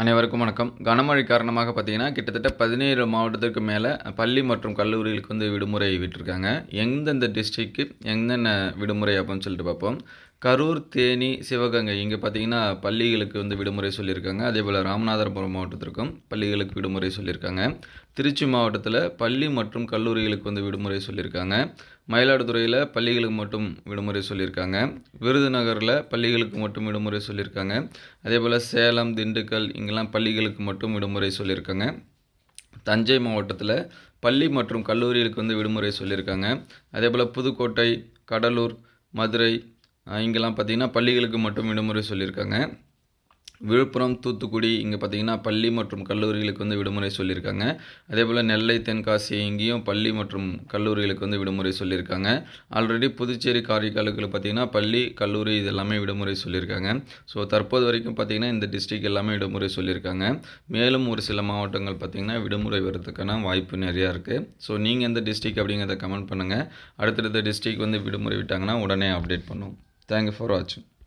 அனைவருக்கும் வணக்கம். கனமழை காரணமாக பார்த்தீங்கன்னா கிட்டத்தட்ட பதினேழு மாவட்டத்திற்கு மேலே பள்ளி மற்றும் கல்லூரிகளுக்கு வந்து விடுமுறை விட்டுருக்காங்க. எந்தெந்த டிஸ்ட்ரிக்கு எந்தென்ன விடுமுறை அப்படின்னு சொல்லிட்டு பார்ப்போம். கரூர் தேனி சிவகங்கை. இங்கே பார்த்தீங்கன்னா பள்ளிகளுக்கு வந்து விடுமுறை சொல்லியிருக்காங்க. அதே போல் ராமநாதபுரம் மாவட்டத்திற்கும் பள்ளிகளுக்கு விடுமுறை சொல்லியிருக்காங்க. திருச்சி மாவட்டத்தில் பள்ளி மற்றும் கல்லூரிகளுக்கு வந்து விடுமுறை சொல்லியிருக்காங்க. மயிலாடுதுறையில் பள்ளிகளுக்கு மட்டும் விடுமுறை சொல்லியிருக்காங்க. விருதுநகரில் பள்ளிகளுக்கு மட்டும் விடுமுறை சொல்லியிருக்காங்க. அதே போல் சேலம் திண்டுக்கல் இங்கெல்லாம் பள்ளிகளுக்கு மட்டும் விடுமுறை சொல்லியிருக்காங்க. தஞ்சை மாவட்டத்தில் பள்ளி மற்றும் கல்லூரிகளுக்கு வந்து விடுமுறை சொல்லியிருக்காங்க. அதே போல் புதுக்கோட்டை கடலூர் மதுரை இங்கெல்லாம் பார்த்தீங்கன்னா பள்ளிகளுக்கு மட்டும் விடுமுறை சொல்லியிருக்காங்க. விழுப்புரம் தூத்துக்குடி இங்கே பார்த்தீங்கன்னா பள்ளி மற்றும் கல்லூரிகளுக்கு வந்து விடுமுறை சொல்லியிருக்காங்க. அதே போல் நெல்லை தென்காசி இங்கேயும் பள்ளி மற்றும் கல்லூரிகளுக்கு வந்து விடுமுறை சொல்லியிருக்காங்க. ஆல்ரெடி புதுச்சேரி காரைக்காலுக்கு பார்த்தீங்கன்னா பள்ளி கல்லூரி இது எல்லாமே விடுமுறை சொல்லியிருக்காங்க. ஸோ தற்போது வரைக்கும் பார்த்தீங்கன்னா இந்த டிஸ்ட்ரிக் எல்லாமே விடுமுறை சொல்லியிருக்காங்க. மேலும் ஒரு சில மாவட்டங்கள் பார்த்தீங்கன்னா விடுமுறை வர்றதுக்கான வாய்ப்பு நிறையா இருக்குது ஸோ நீங்கள் எந்த டிஸ்ட்ரிக் அப்படிங்கிறத கமெண்ட் பண்ணுங்கள் அடுத்தடுத்த டிஸ்ட்ரிக் வந்து விடுமுறை விட்டாங்கன்னா உடனே அப்டேட் பண்ணும் Danke für's Zuschauen.